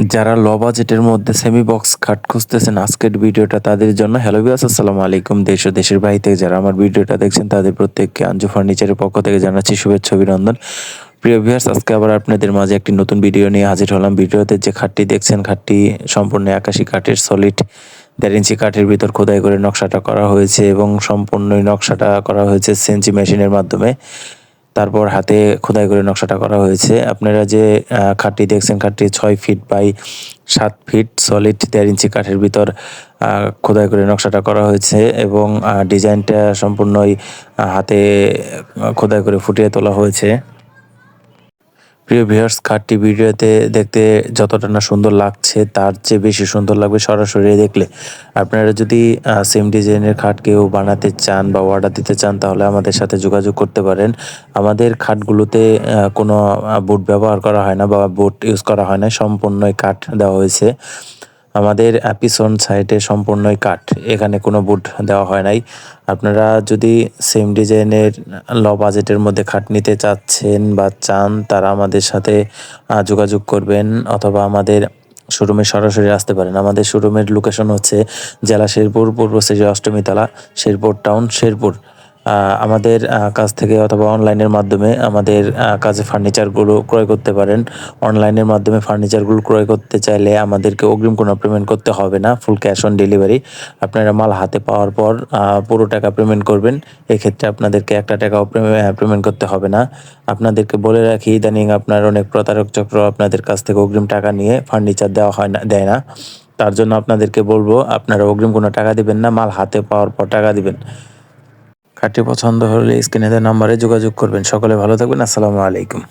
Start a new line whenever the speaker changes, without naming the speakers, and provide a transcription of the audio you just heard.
যারা লো বাজেটের মধ্যে সেমি বক্স খাট খুঁজতেছেন, আজকের ভিডিওটা তাদের জন্য। হ্যালো বিয়াস আসসালামু আলাইকুম। দেশ ও দেশের বাইরে থেকে যারা আমার ভিডিওটা দেখছেন, তাদের প্রত্যেককে আঞ্জু ফার্নিচারের পক্ষ থেকে জানাচ্ছি শুভেচ্ছা, অভিনন্দন। প্রিয় ভিউয়ার্স আজকে আবার আপনাদের মাঝে একটি নতুন ভিডিও নিয়ে হাজির হলাম। ভিডিওতে যে খাটটি দেখছেন, খাটটি সম্পূর্ণ আকাশি কাঠের সলিড দেড় ইঞ্চি কাঠের ভিতর খোদাই করে নকশাটা করা হয়েছে এবং সম্পূর্ণই নকশাটা করা হয়েছে সেঞ্চি মেশিনের মাধ্যমে। তারপর হাতে খোদাই করে নকশাটা করা হয়েছে। আপনারা যে খাটটি দেখছেন, খাটটি ছয় ফিট বাই সাত ফিট সলিড দেড় ইঞ্চি কাঠের ভিতর খোদাই করে নকশাটা করা হয়েছে এবং ডিজাইনটা সম্পূর্ণই হাতে খোদাই করে ফুটিয়ে তোলা হয়েছে। প্রিয় ভিউয়ার্স কার্ডটি ভিডিওতে দেখতে যতটা না সুন্দর লাগছে, তার চেয়ে বেশি সুন্দর লাগবে সরাসরি দেখলে। আপনারা যদি সেম ডিজাইনের খাট কেউ বানাতে চান বা অর্ডার দিতে চান, তাহলে আমাদের সাথে যোগাযোগ করতে পারেন। আমাদের খাটগুলোতে কোনো বুট ব্যবহার করা হয় না বা বুট ইউজ করা হয় না, সম্পূর্ণই কাঠ দেওয়া হয়েছে। আমাদের আহ, পিছন সাইডে সম্পূর্ণই কাঠ। এখানে কোনো বুট দেওয়া হয় নাই। আপনারা যদি সেম ডিজাইনের ল বাজেটের মধ্যে খাট নিতে চাচ্ছেন বা চান তারা আমাদের সাথে যোগাযোগ করবেন অথবা আমাদের শোরুমে সরাসরি আসতে পারেন। আমাদের শোরুমের লোকেশন হচ্ছে জেলা শেরপুর পূর্ব সেজে অষ্টমীতলা শেরপুর টাউন শেরপুর। আমাদের কাছ থেকে অথবা অনলাইনের মাধ্যমে আমাদের কাছে ফার্নিচারগুলো ক্রয় করতে পারেন। অনলাইনের মাধ্যমে ফার্নিচারগুলো ক্রয় করতে চাইলে আমাদেরকে অগ্রিম কোনো পেমেন্ট করতে হবে না ফুল ক্যাশ অন ডেলিভারি আপনারা মাল হাতে পাওয়ার পর পুরো টাকা পেমেন্ট করবেন, এক্ষেত্রে আপনাদেরকে একটা টাকাও পেমেন্ট করতে হবে না। আপনাদেরকে বলে রাখি, ইদানিং আপনার অনেক প্রতারক চক্র আপনাদের কাছ থেকে অগ্রিম টাকা নিয়ে ফার্নিচার দেওয়া হয় না, দেয় না। তার জন্য আপনাদেরকে বলব, আপনারা অগ্রিম কোনো টাকা দিবেন না, মাল হাতে পাওয়ার পর টাকা দিবেন। কাঠটি পছন্দ হলে স্ক্রিনে দেওয়া নাম্বারে যোগাযোগ করবেন। সকলে ভালো থাকবেন। আসসালামু আলাইকুম।